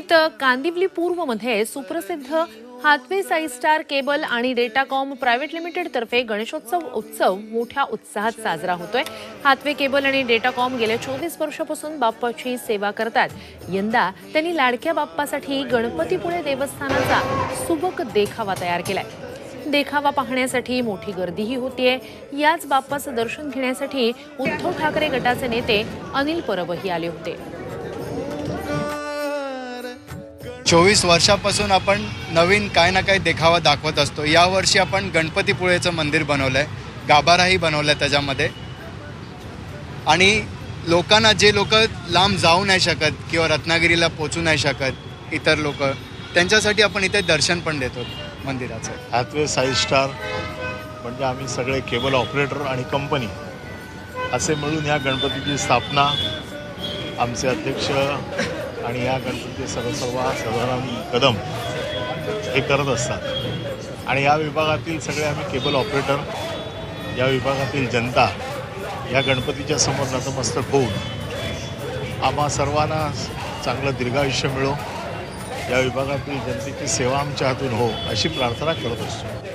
मुंबईत कांदिवली पूर्वमध्ये सुप्रसिद्ध हातवे साई स्टार केबल आणि डेटाकॉम प्रायव्हेट लिमिटेडतर्फे गणेशोत्सव उत्सव मोठ्या उत्साहात साजरा होतोय. हातवे केबल आणि डेटाकॉम गेल्या चोवीस वर्षापासून बाप्पाची सेवा करतात. यंदा त्यांनी लाडक्या बाप्पासाठी गणपतीपुळे देवस्थानाचा सुबक देखावा तयार केलाय. देखावा पाहण्यासाठी मोठी गर्दीही होतीये. याच बाप्पाचं दर्शन घेण्यासाठी उद्धव ठाकरे गटाचे नेते अनिल परबही आले होते. चोवीस वर्षापासून आपण नवीन काय ना काय देखावा दाखवत असतो. यावर्षी आपण गणपतीपुळेचं मंदिर बनवलं आहे गाभाराही बनवलं आहे त्याच्यामध्ये. आणि लोकांना जे लोक लांब जाऊ नाही शकत किंवा रत्नागिरीला पोचू नाही शकत इतर लोक त्यांच्यासाठी आपण इथे दर्शन पण देतो मंदिराचं. हॅथवे साई स्टार म्हणजे आम्ही सगळे केबल ऑपरेटर आणि कंपनी असे मिळून या गणपतीची स्थापना आमचे अध्यक्ष आणि या गणपती सर्वसर्वा सदानंद कदम हे करत असतात. आणि या विभागातील सगळे आम्ही केबल ऑपरेटर या विभागातील जनता या गणपतीच्या समोर नतमस्तक होऊन आम्हा सर्वांना चांगलं दीर्घायुष्य मिळो. या विभागातील जनतेची सेवा आमच्या हातून हो अशी प्रार्थना करत असतो.